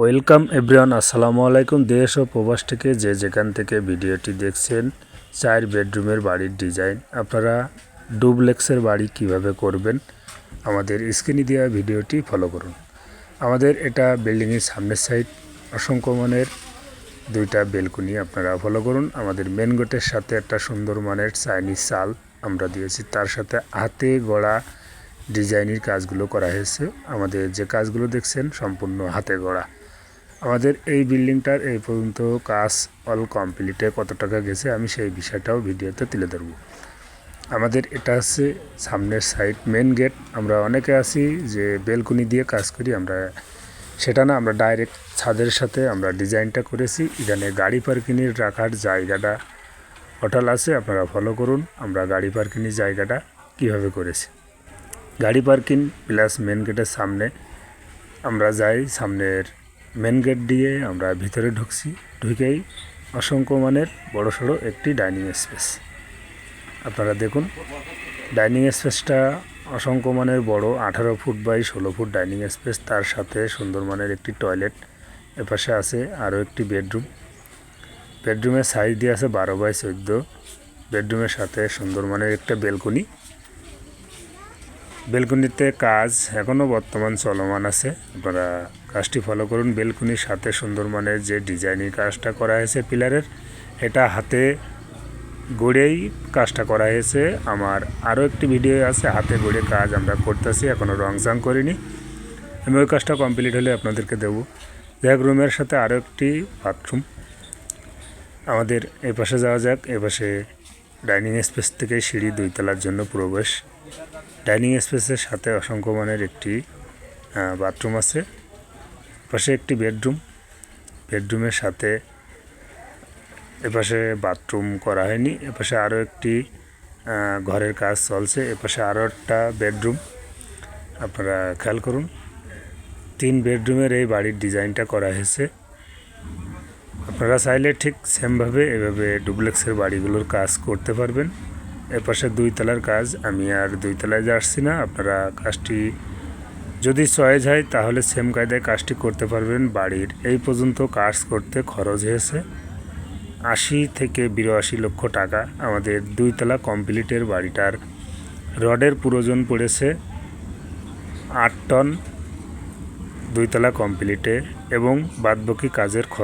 Welcome everyone, আসসালামু আলাইকুম। দেশ ও প্রবাস থেকে যে যেখান থেকে ভিডিওটি দেখছেন চার বেডরুমের বাড়ির ডিজাইন, আপনারা ডুপ্লেক্সের বাড়ি কীভাবে করবেন, আমাদের স্ক্রিনে দেওয়া ভিডিওটি ফলো করুন। আমাদের এটা বিল্ডিংয়ের সামনের সাইড অসংখ্য মানের দুইটা বেলকুনি আপনারা ফলো করুন। আমাদের মেন গেটের সাথে একটা সুন্দর মানের চাইনিজ চাল আমরা দিয়েছি। তার সাথে হাতে গড়া ডিজাইনের কাজগুলো করা হয়েছে। আমাদের যে কাজগুলো দেখছেন, সম্পূর্ণ হাতে গড়া। আমাদের এই বিল্ডিংটার এই পর্যন্ত কাজ অল কমপ্লিটে কত টাকা গেছে আমি সেই বিষয়টাও ভিডিওতে তুলে ধরবো। আমাদের এটা হচ্ছে সামনের সাইড মেন গেট আমরা অনেকে আছি যে বেলকুনি দিয়ে কাজ করি, আমরা সেটা না, আমরা ডাইরেক্ট ছাদের সাথে আমরা ডিজাইনটা করেছি। এখানে গাড়ি পার্কিংয়ের রাখার জায়গাটা হোটেল আছে, আপনারা ফলো করুন। আমরা গাড়ি পার্কিংয়ের জায়গাটা কীভাবে করেছি। গাড়ি পার্কিং প্লাস মেন গেটের সামনে আমরা যাই, সামনের মেন গেট দিয়ে আমরা ভিতরে ঢুকছি। ঢুকেই অসংখ্য মানের বড় সড়ো একটি ডাইনিং স্পেস আপনারা দেখুন ডাইনিং স্পেসটা অসংখ্য মানের বড়, আঠারো ফুট বাই ষোলো ফুট ডাইনিং স্পেস তার সাথে সুন্দর মানের একটি টয়লেট এপাশে আছে আরও একটি বেডরুম বেডরুমের সাইজ দিয়ে আছে বারো বাই চোদ্দ। বেডরুমের সাথে সুন্দর মানের একটা বেলকনি বেলকুনিতে কাজ এখনও বর্তমান চলমান আছে। আপনারা কাজটি ফলো করুন। বেলকুনির সাথে সুন্দর মানের যে ডিজাইনিং কাজটা করা হয়েছে পিলারের, এটা হাতে গড়েই কাজটা করা হয়েছে। আমার আরও একটি ভিডিও আছে, হাতে গড়ে কাজ আমরা করতেছি এখনও রং চাং করিনি। আমি ওই কাজটা কমপ্লিট হলে আপনাদেরকে দেবো। যাই হোক, রুমের সাথে আরও একটি বাথরুম আমাদের এ পাশে যাওয়া যাক এ পাশে ডাইনিং স্পেস থেকে সিঁড়ি দুইতলার জন্য প্রবেশ। ডাইনিং স্পেসের সাথে অসংখ্য মানের একটি বাথরুম আছে। পাশে একটি বেডরুম। বেডরুমের সাথে এপাশে বাথরুম করা হয়নি। এপাশে আরও একটি ঘরের কাজ চলছে। এপাশে আরও একটা বেডরুম। আপনারা খেয়াল করুন, তিন বেডরুমের এই বাড়ির ডিজাইনটা করা হয়েছে। আপনারা চাইলে ঠিক সেমভাবে এভাবে ডুপ্লেক্সের বাড়িগুলোর কাজ করতে পারবেন। এপাশে দুই তলার কাজ, আমি আর দুই তলায় যাচ্ছি না, আপনারা কাজটি যদি চয়েস হয়, তাহলে সেম কায়দায় কাজটি করতে পারবেন। বাড়ির এই পর্যন্ত কাজ করতে খরচ হয়েছে আশি থেকে বিরাশি লক্ষ টাকা। আমাদের দুইতলা কমপ্লিটের বাড়িটার রডের প্রয়োজন পড়েছে আট টন দুইতলা কমপ্লিটে এবং বাদবাকি কাজের খরচ